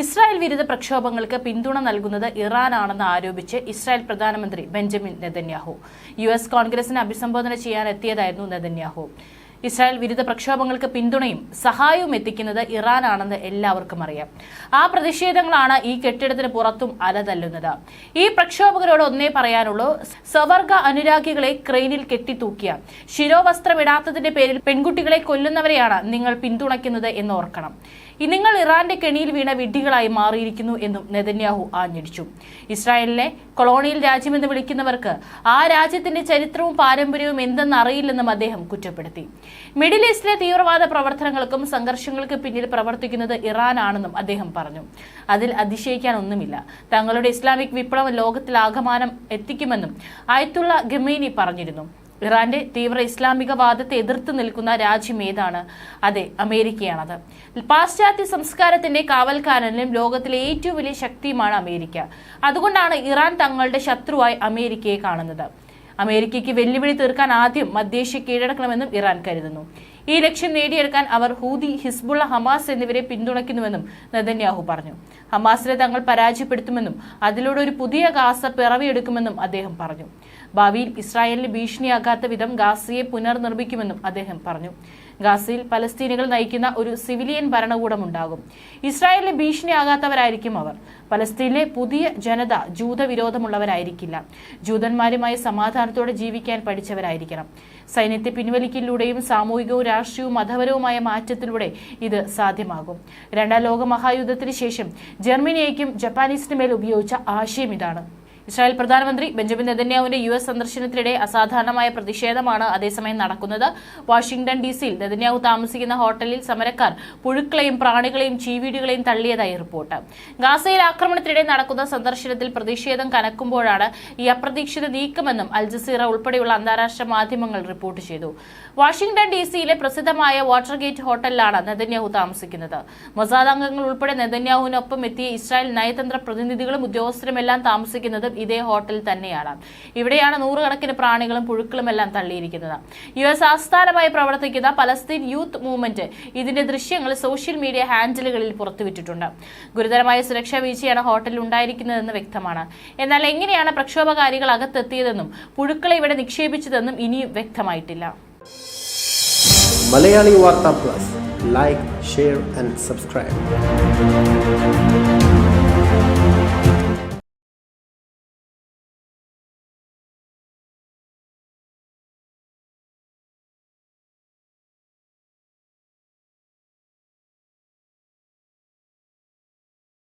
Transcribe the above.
Israel വിരുദ്ധ പ്രക്ഷോഭങ്ങൾക്ക് പിന്തുണ നൽകുന്നത് ഇറാനാണെന്ന് ആരോപിച്ച് ഇസ്രായേൽ പ്രധാനമന്ത്രി ബെഞ്ചമിൻ നെതന്യാഹു. യു എസ് കോൺഗ്രസിനെ അഭിസംബോധന ചെയ്യാൻ എത്തിയതായിരുന്നു നെതന്യാഹു. ഇസ്രായേൽ വിരുദ്ധ പ്രക്ഷോഭങ്ങൾക്ക് പിന്തുണയും സഹായവും എത്തിക്കുന്നത് ഇറാനാണെന്ന് എല്ലാവർക്കും അറിയാം. ആ പ്രതിഷേധങ്ങളാണ് ഈ കെട്ടിടത്തിന് പുറത്തും അലതല്ലുന്നത്. ഈ പ്രക്ഷോഭകരോട് ഒന്നേ പറയാനുള്ളൂ സവർഗ അനുരാഗികളെ ക്രെയിനിൽ കെട്ടിത്തൂക്കിയ ശിരോവസ്ത്രമിടാത്തതിന്റെ പേരിൽ പെൺകുട്ടികളെ കൊല്ലുന്നവരെയാണ് നിങ്ങൾ പിന്തുണയ്ക്കുന്നത് എന്ന് ഓർക്കണം. നിങ്ങൾ ഇറാന്റെ കെണിയിൽ വീണ വിഡ്ഢികളായി മാറിയിരിക്കുന്നു എന്നും നെതന്യാഹു ആഞ്ഞടിച്ചു. ഇസ്രായേലിനെ കൊളോണിയൽ രാജ്യമെന്ന് വിളിക്കുന്നവർക്ക് ആ രാജ്യത്തിന്റെ ചരിത്രവും പാരമ്പര്യവും എന്തെന്ന് അറിയില്ലെന്നും അദ്ദേഹം കുറ്റപ്പെടുത്തി. മിഡിൽ ഈസ്റ്റിലെ തീവ്രവാദ പ്രവർത്തനങ്ങൾക്കും സംഘർഷങ്ങൾക്ക് പിന്നിൽ പ്രവർത്തിക്കുന്നത് ഇറാനാണെന്നും അദ്ദേഹം പറഞ്ഞു. അതിൽ അതിശയിക്കാനൊന്നുമില്ല. തങ്ങളുടെ ഇസ്ലാമിക് വിപ്ലവം ലോകത്തിലാകമാനം എത്തിക്കുമെന്നും ആയത്തുള്ള ഗമീനി പറഞ്ഞിരുന്നു. ഇറാന്റെ തീവ്ര ഇസ്ലാമിക വാദത്തെ എതിർത്ത് നിൽക്കുന്ന രാജ്യം ഏതാണ്? അതെ അമേരിക്കയാണത്. പാശ്ചാത്യ സംസ്കാരത്തിന്റെ കാവൽക്കാരനിലും ലോകത്തിലെ ഏറ്റവും വലിയ ശക്തിയുമാണ് അമേരിക്ക. അതുകൊണ്ടാണ് ഇറാൻ തങ്ങളുടെ ശത്രുവായി അമേരിക്കയെ കാണുന്നത്. അമേരിക്കയ്ക്ക് വെല്ലുവിളി തീർക്കാൻ ആദ്യം മധ്യേഷ്യ കീഴടക്കണമെന്നും ഇറാൻ കരുതുന്നു. ഈ ലക്ഷ്യം നേടിയെടുക്കാൻ അവർ ഹൂദി ഹിസ്ബുള്ള ഹമാസ് എന്നിവരെ പിന്തുണയ്ക്കുന്നുവെന്നും നെതന്യാഹു പറഞ്ഞു. ഹമാസിനെ തങ്ങൾ പരാജയപ്പെടുത്തുമെന്നും അതിലൂടെ ഒരു പുതിയ ഗാസ പിറവിയെടുക്കുമെന്നും അദ്ദേഹം പറഞ്ഞു. ഭാവിയിൽ ഇസ്രായേലിന് ഭീഷണിയാകാത്ത വിധം ഗാസയെ പുനർനിർമ്മിക്കുമെന്നും അദ്ദേഹം പറഞ്ഞു. ഗാസയിൽ പലസ്തീനികൾ നയിക്കുന്ന ഒരു സിവിലിയൻ ഭരണകൂടം ഉണ്ടാകും ഇസ്രായേലിന് ഭീഷണിയാകാത്തവരായിരിക്കും അവർ. പലസ്തീനിലെ പുതിയ ജനത ജൂതവിരോധമുള്ളവരായിരിക്കില്ല. ജൂതന്മാരുമായി സമാധാനത്തോടെ ജീവിക്കാൻ പഠിച്ചവരായിരിക്കണം. സൈന്യത്തെ പിൻവലിക്കലിലൂടെയും സാമൂഹികവും രാഷ്ട്രീയവും മതപരവുമായ മാറ്റത്തിലൂടെ ഇത് സാധ്യമാകും. രണ്ടാം ലോക മഹായുദ്ധത്തിന് ശേഷം ജർമ്മനിയേക്കും ജപ്പാനീസിനുമേൽ ഉപയോഗിച്ച ആശയം ഇതാണ്. ഇസ്രായേൽ പ്രധാനമന്ത്രി ബെഞ്ചമിൻ നെതന്യാഹുവിന്റെ യു എസ് സന്ദർശനത്തിനിടെ അസാധാരണമായ പ്രതിഷേധമാണ് അതേസമയം നടക്കുന്നത്. വാഷിംഗ്ടൺ ഡി സിയിൽ നെതന്യാഹു താമസിക്കുന്ന ഹോട്ടലിൽ സമരക്കാർ പുഴുക്കളെയും പ്രാണികളെയും ചീവീടുകളെയും തള്ളിയതായി റിപ്പോർട്ട്. ഗാസയിൽ ആക്രമണത്തിനിടെ നടക്കുന്ന സന്ദർശനത്തിൽ പ്രതിഷേധം കനക്കുമ്പോഴാണ് ഈ അപ്രതീക്ഷിത നീക്കമെന്നും അൽ ജസീറ ഉൾപ്പെടെയുള്ള അന്താരാഷ്ട്ര മാധ്യമങ്ങൾ റിപ്പോർട്ട് ചെയ്തു. വാഷിംഗ്ടൺ ഡി സിയിലെ പ്രസിദ്ധമായ വാട്ടർഗേറ്റ് ഹോട്ടലിലാണ് നെതന്യാഹു താമസിക്കുന്നത്. മൊസാദ് അംഗങ്ങൾ ഉൾപ്പെടെ നെതന്യാഹുവിനൊപ്പം എത്തിയ ഇസ്രായേൽ നയതന്ത്ര പ്രതിനിധികളും ഉദ്യോഗസ്ഥരുമെല്ലാം താമസിക്കുന്നതും ഇതേ ഹോട്ടൽ തന്നെയാണ്. ഇവിടെയാണ് നൂറുകണക്കിന് പ്രാണികളും പുഴുക്കളും എല്ലാം തള്ളിയിരിക്കുന്നത്. യു എസ് ആസ്ഥാനമായി പ്രവർത്തിക്കുന്ന പലസ്തീൻ യൂത്ത് മൂവ്മെന്റ് ഇതിന്റെ ദൃശ്യങ്ങൾ സോഷ്യൽ മീഡിയ ഹാൻഡിലുകളിൽ പുറത്തുവിട്ടിട്ടുണ്ട്. ഗുരുതരമായ സുരക്ഷാ വീഴ്ചയാണ് ഹോട്ടലിൽ ഉണ്ടായിരിക്കുന്നതെന്ന് വ്യക്തമാണ്. എന്നാൽ എങ്ങനെയാണ് പ്രക്ഷോഭകാരികൾ അകത്തെത്തിയതെന്നും പുഴുക്കളെ ഇവിടെ നിക്ഷേപിച്ചതെന്നും ഇനിയും വ്യക്തമായിട്ടില്ല. Malayali Vartha plus. Like share and subscribe